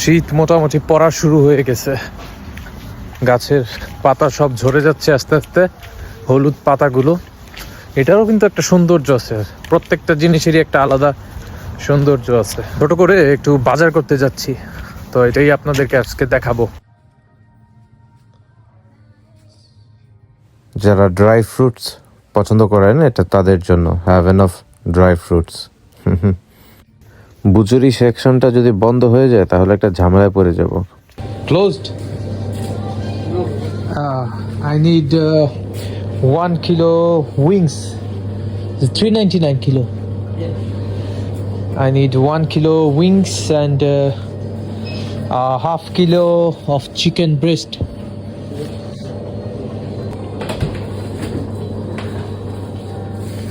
শীত মোটামুটি পড়া শুরু হয়ে গেছে। গাছের পাতা সব ঝরে যাচ্ছে আস্তে আস্তে, হলুদ পাতাগুলো। এটারও কিন্তু একটা সৌন্দর্য আছে। প্রত্যেকটা জিনিসেরই একটা আলাদা সৌন্দর্য আছে। ছোট করে একটু বাজার করতে যাচ্ছি, তো এটাই আপনাদেরকে আজকে দেখাবো। যারা ড্রাই ফ্রুটস পছন্দ করেন, এটা তাদের জন্য। হ্যাভেন অফ ড্রাই ফ্রুটস বুজুরি সেকশনটা যদি বন্ধ হয়ে যায় তাহলে একটা ঝামেলায় পড়ে যাব। Closed I need one kilo wings three ninety nine kilo I need one kilo wings and half kilo of chicken breast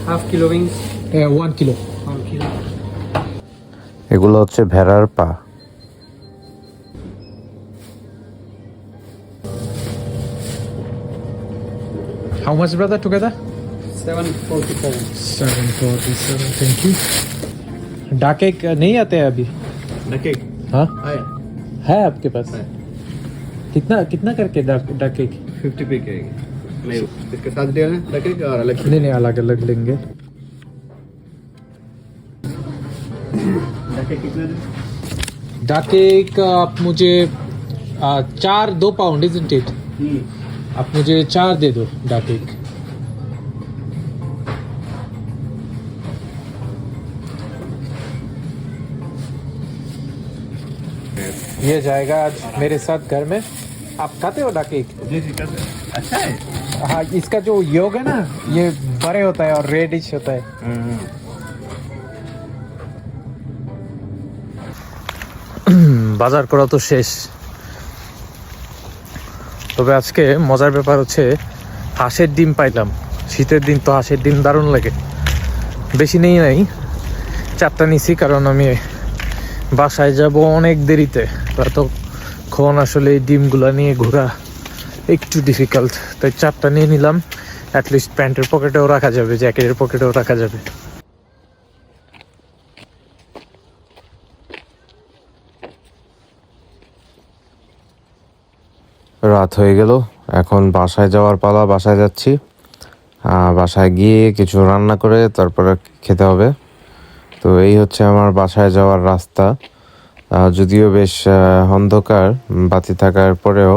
half kilo wings one kilo one kilo এগুলো হচ্ছে ভেড়ার পা how much brother together seven forty seven 747 thank you डाके नहीं आते हैं अभी decay हाँ आया है आपके पास है। कितना कितना करके डाक- डाके की फिफ्टी पे के नहीं इसके साथ दिया ना डके और अलग से नहीं नहीं अलग अलग लेंगे डके कितने दे? डाके का आप मुझे आ, चार दो पाउंड इजंट इट आप मुझे चार दे दो डाके ये जाएगा आज मेरे साथ घर में। आप खाते हो डाके जी जी कर अच्छा है। हाँ इसका जो योग है ना ये बड़े होता है और रेडिश होता है। বাজার করা তো শেষ। তবে আজকে মজার ব্যাপার হচ্ছে, হাঁসের ডিম পাইলাম। শীতের দিন তো হাঁসের ডিম দারুণ লাগে। বেশি নেই নাই, চারটা নিছি কারণ আমি বাসায় যাব অনেক দেরিতে। তো ততক্ষণ আসলে এই ডিমগুলো নিয়ে ঘোরা একটু ডিফিকাল্ট তাই চারটা নিয়ে নিলাম অ্যাটলিস্ট প্যান্টের পকেটেও রাখা যাবে জ্যাকেটের পকেটেও রাখা যাবে। রাত হয়ে গেল। এখন বাসায় যাওয়ার পালা, বাসায় যাচ্ছি। বাসায় গিয়ে কিছু রান্না করে তারপরে খেতে হবে। তো এই হচ্ছে আমার বাসায় যাওয়ার রাস্তা। যদিও বেশ অন্ধকার, বাতি থাকার পরেও।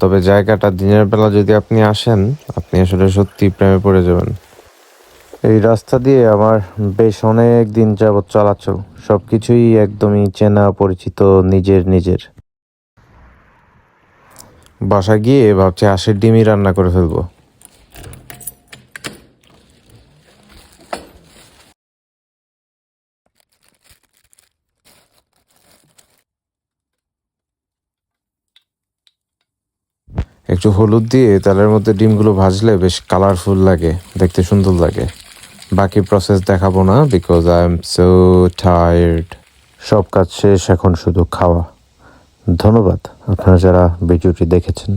তবে জায়গাটা দিনের বেলা যদি আপনি আসেন, আপনি আসলে সত্যি প্রেমে পড়ে যাবেন। এই রাস্তা দিয়ে আমার বেশ অনেক দিন যাবৎ চলাচল। সব কিছুই একদমই চেনা, পরিচিত, নিজের নিজের। বাসায় গিয়ে ভাবছি হাঁসের ডিমই রান্না করে ফেলব। একটু হলুদ দিয়ে তেলের মধ্যে ডিমগুলো ভাজলে বেশ কালারফুল লাগে, দেখতে সুন্দর লাগে। বাকি প্রসেস দেখাবো না because I am so tired সব কাজ শেষ, এখন শুধু খাওয়া। ধন্যবাদ। আপনারা যারা ভিডিওটি দেখেছেন